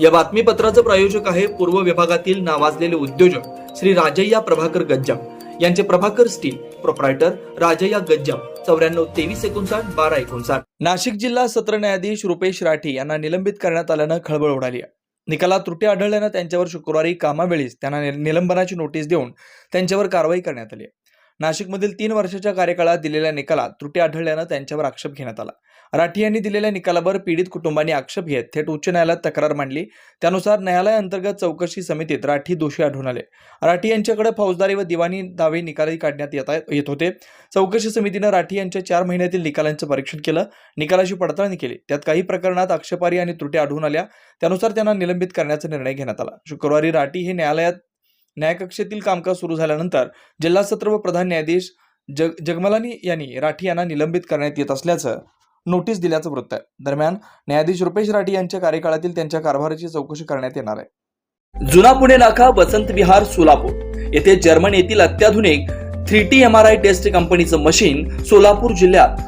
या बातमीपत्राचं प्रायोजक आहे पूर्व विभागातील नावाजलेले उद्योजक श्री राजय्या प्रभाकर गज्जाम. यांचे प्रभाकर स्टील प्रोप्रायटर राजय्या गज्जाम. चौऱ्याण्णव तेवीस एकोणसाठ बारा एकोणसाठ. नाशिक जिल्हा सत्र न्यायाधीश रुपेश राठी यांना निलंबित करण्यात आल्यानं खळबळ उडाली निकालात त्रुटी आढळल्यानं त्यांच्यावर शुक्रवारी कामावेळीच त्यांना निलंबनाची नोटीस देऊन त्यांच्यावर कारवाई करण्यात आली नाशिकमधील तीन वर्षाच्या कार्यकाळात दिलेल्या निकालात त्रुटी आढळल्यानं त्यांच्यावर आक्षेप घेण्यात आला. राठी यांनी दिलेल्या निकालावर पीडित कुटुंबांनी आक्षेप घेत थेट उच्च न्यायालयात तक्रार मांडली. त्यानुसार न्यायालयाअंतर्गत चौकशी समितीत राठी दोषी आढळून आले. राठी यांच्याकडे फौजदारी व दिवाणी दावे निकाली काढण्यात येत येत होते. चौकशी समितीनं राठी यांच्या चार महिन्यातील निकालांचं परीक्षण केलं. निकालाची पडताळणी केली. त्यात काही प्रकरणात आक्षेपारी आणि त्रुटी आढळून आल्या. त्यानुसार त्यांना निलंबित करण्याचा निर्णय घेण्यात आला. शुक्रवारी राठी हे न्यायालयात न्यायकक्षेतील कामकाज सुरू झाल्यानंतर जिल्हा सत्र व प्रधान न्यायाधीश जग जगमलानी यांनी राठी यांना निलंबित करण्यात येत असल्याचं नोटीस दिल्याचं वृत्त आहे. दरम्यान न्यायाधीश रुपेश राठी यांच्या कार्यकाळातील त्यांच्या कारभाराची चौकशी करण्यात येणार आहे. जुना पुणे नाका वसंत विहार सोलापूर. येथे जर्मन येथील अत्याधुनिक three T M R I test कंपनीचं मशीन सोलापूर जिल्ह्यात